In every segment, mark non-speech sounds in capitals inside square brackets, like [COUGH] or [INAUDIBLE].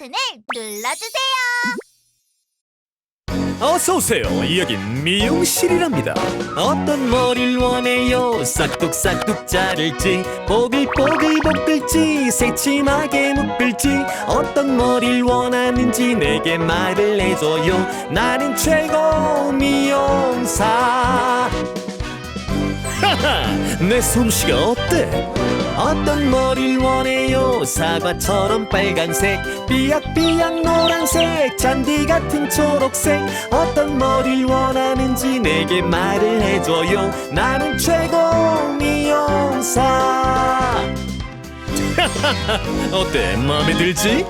버튼을 눌러주세요. 어서 오세요. 여긴 미용실이랍니다. 어떤 머리를 원해요? 싹둑싹둑 자를지, 뽀글뽀글 볶을지, 새침하게 묶을지, 어떤 머리를 원하는지 내게 말을 해줘요. 나는 최고 미용사. [LAUGHS] 하하, 내 솜씨가 어때? 어떤 머리를 원해요? 사과처럼 빨간색, 삐약삐약 노란색, 잔디 같은 초록색. 어떤 머리를 원하는지 내게 말을 해줘요. 나는 최고 미용사. [LAUGHS] 어때? 마음에 들지?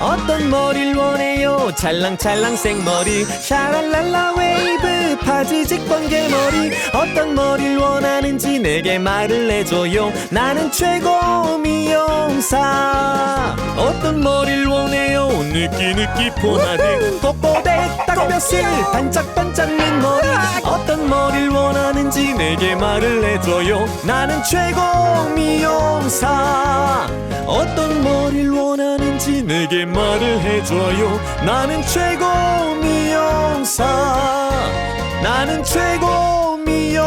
어떤 머리를 원해요? 찰랑찰랑 생머리. 샤랄랄라 웨이브 파지직 번개머리. 어떤 머리를 원하는지 내게 말을 해줘요. 나는 최고 미용사. 어떤 머리를 원해요? 느끼느끼 포마드 뽀뽀대 딱볕을 반짝반짝 민머리. 어떤 머리를 원하는지 내게 말을 해줘요. 나는 최고 미용사. 어떤 머리를 내게 말을 해줘요. 나는 최고 미용사. 나는 최고 미용사